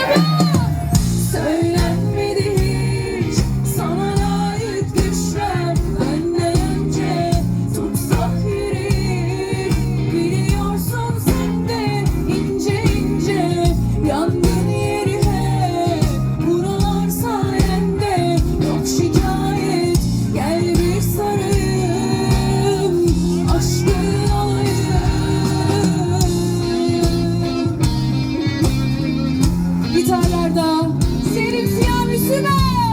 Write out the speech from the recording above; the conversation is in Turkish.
Thank you. Siyah bir süper.